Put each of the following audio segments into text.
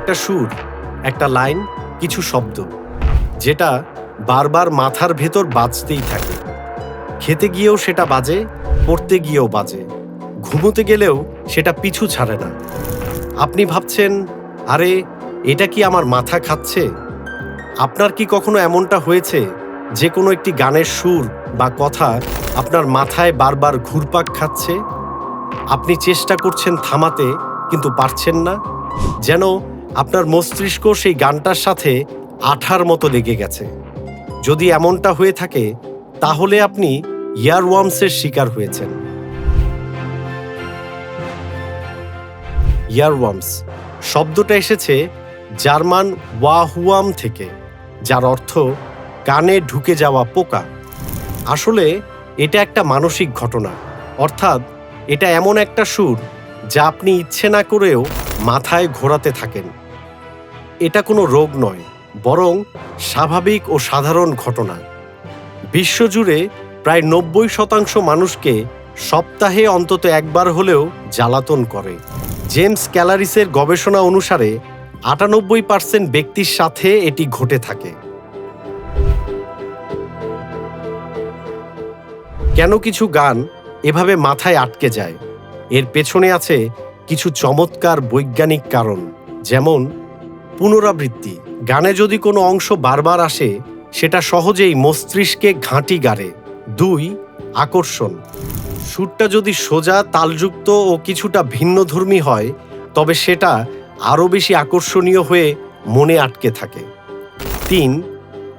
একটা সুর, একটা লাইন, কিছু শব্দ, যেটা বারবার মাথার ভেতর বাজতেই থাকে। খেতে গিয়েও সেটা বাজে, পড়তে গিয়েও বাজে, ঘুমোতে গেলেও সেটা পিছু ছাড়ে না। আপনি ভাবছেন, আরে, এটা কি আমার মাথা খাচ্ছে? আপনার কি কখনো এমনটা হয়েছে, যে কোনো একটি গানের সুর বা কথা আপনার মাথায় বারবার ঘুরপাক খাচ্ছে? আপনি চেষ্টা করছেন থামাতে, কিন্তু পারছেন না? যেন আপনার মস্তিষ্ক সেই গানটার সাথে আঠার মতো লেগে গেছে। যদি এমনটা হয়ে থাকে, তাহলে আপনি ইয়ারওয়ার্মসের শিকার হয়েছেন। ইয়ারওয়ার্মস শব্দটা এসেছে জার্মান ওয়াহুয়াম থেকে, যার অর্থ কানে ঢুকে যাওয়া পোকা। আসলে এটা একটা মানসিক ঘটনা, অর্থাৎ এটা এমন একটা সুর যা আপনি ইচ্ছে না করেও মাথায় ঘোরাতে থাকেন। এটা কোনো রোগ নয়, বরং স্বাভাবিক ও সাধারণ ঘটনা। বিশ্বজুড়ে প্রায় নব্বই শতাংশ মানুষকে সপ্তাহে অন্তত একবার হলেও জ্বালাতন করে। জেমস ক্যালারিসের গবেষণা অনুসারে আটানব্বই পার্সেন্ট ব্যক্তির সাথে এটি ঘটে থাকে। কেন কিছু গান এভাবে মাথায় আটকে যায়? এর পেছনে আছে কিছু চমৎকার বৈজ্ঞানিক কারণ, যেমন পুনরাবৃত্তি। গানে যদি কোনো অংশ বারবার আসে, সেটা সহজেই মস্তিষ্কে ঘাঁটি গাড়ে। দুই, আকর্ষণ। সুরটা যদি সোজা, তালযুক্ত ও কিছুটা ভিন্নধর্মী হয়, তবে সেটা আরও বেশি আকর্ষণীয় হয়ে মনে আটকে থাকে। তিন,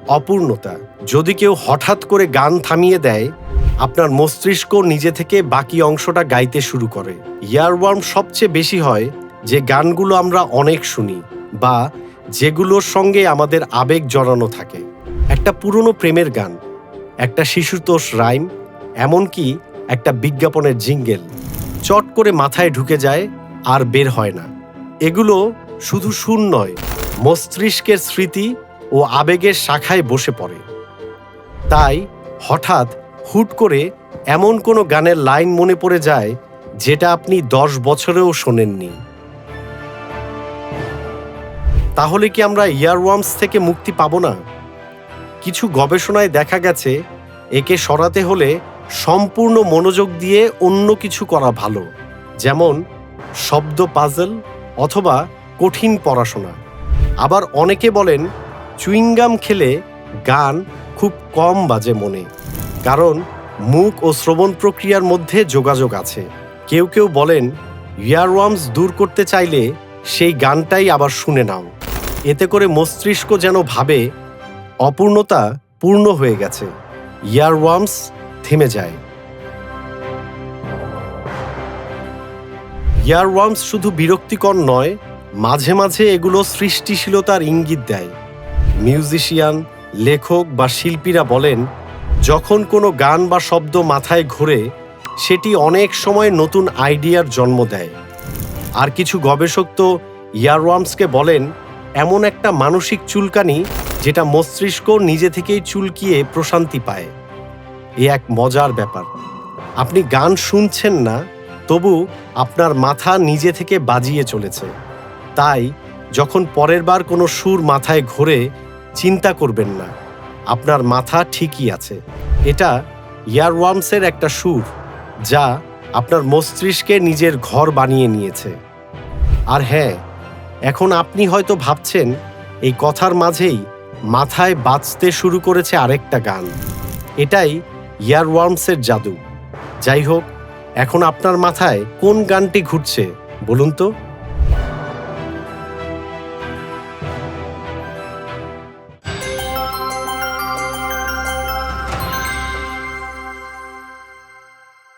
অপূর্ণতা। যদি কেউ হঠাৎ করে গান থামিয়ে দেয়, আপনার মস্তিষ্ক নিজে থেকে বাকি অংশটা গাইতে শুরু করে। ইয়ারওয়ার্ম সবচেয়ে বেশি হয় যে গানগুলো আমরা অনেক শুনি। বা যেগুলোর সঙ্গে আমাদের আবেগ জড়ানো থাকে। একটা পুরনো প্রেমের গান, একটা শিশুতোষ রাইম, এমনকি একটা বিজ্ঞাপনের জিঙ্গেল। চট করে মাথায় ঢুকে যায় আর বের হয় না। এগুলো শুধু সুর নয়, মস্তিষ্কের স্মৃতি ও আবেগের শাখায় বসে পড়ে। তাই হঠাৎ হুট করে এমন কোনো গানের লাইন মনে পড়ে যায়, যেটা আপনি দশ বছরেও শোনেননি। তাহলে কি আমরা ইয়ারওয়ার্মস থেকে মুক্তি পাব না? কিছু গবেষণায় দেখা গেছে, একে সরাতে হলে সম্পূর্ণ মনোযোগ দিয়ে অন্য কিছু করা ভালো, যেমন শব্দ পাজল অথবা কঠিন পড়াশোনা। আবার অনেকে বলেন, চুইংগাম খেলে গান খুব কম বাজে মনে, কারণ মুখ ও শ্রবণ প্রক্রিয়ার মধ্যে যোগাযোগ আছে। কেউ কেউ বলেন, ইয়ারওয়ার্মস দূর করতে চাইলে সেই গানটাই আবার শুনে নাও। এতে করে মস্তিষ্ক যেন ভাবে, অপূর্ণতা পূর্ণ হয়ে গেছে। ইয়ারওয়ার্মস থেমে যায়। ইয়ারওয়ার্মস শুধু বিরক্তিকর নয়, মাঝে মাঝে এগুলো সৃষ্টিশীলতার ইঙ্গিত দেয়। মিউজিশিয়ান, লেখক বা শিল্পীরা বলেন, যখন কোনো গান বা শব্দ মাথায় ঘোরে, সেটি অনেক সময় নতুন আইডিয়ার জন্ম দেয়। আর কিছু গবেষক তো ইয়ারওয়ার্মসকে বলেন এমন একটা মানসিক চুলকানি যেটা মস্তিষ্ক নিজে থেকেই চুলকিয়ে প্রশান্তি পায়। এ এক মজার ব্যাপার। আপনি গান শুনছেন না, তবু আপনার মাথা নিজে থেকে বাজিয়ে চলেছে। তাই যখন পরের বার কোনো সুর মাথায় ঘোরে, চিন্তা করবেন না। আপনার মাথা ঠিকই আছে। এটা ইয়ারওয়ার্মসের একটা সুর, যা আপনার মস্তিষ্কে নিজের ঘর বানিয়ে নিয়েছে। আর হ্যাঁ এখন আপনি হয়তো ভাবছেন, এই কথার মাঝেই মাথায় বাঁচতে শুরু করেছে আরেকটা গান। এটাই ইয়ারওয়ার্মসের জাদু। যাই হোক, এখন আপনার মাথায় কোন গানটি ঘুরছে, বলুন তো?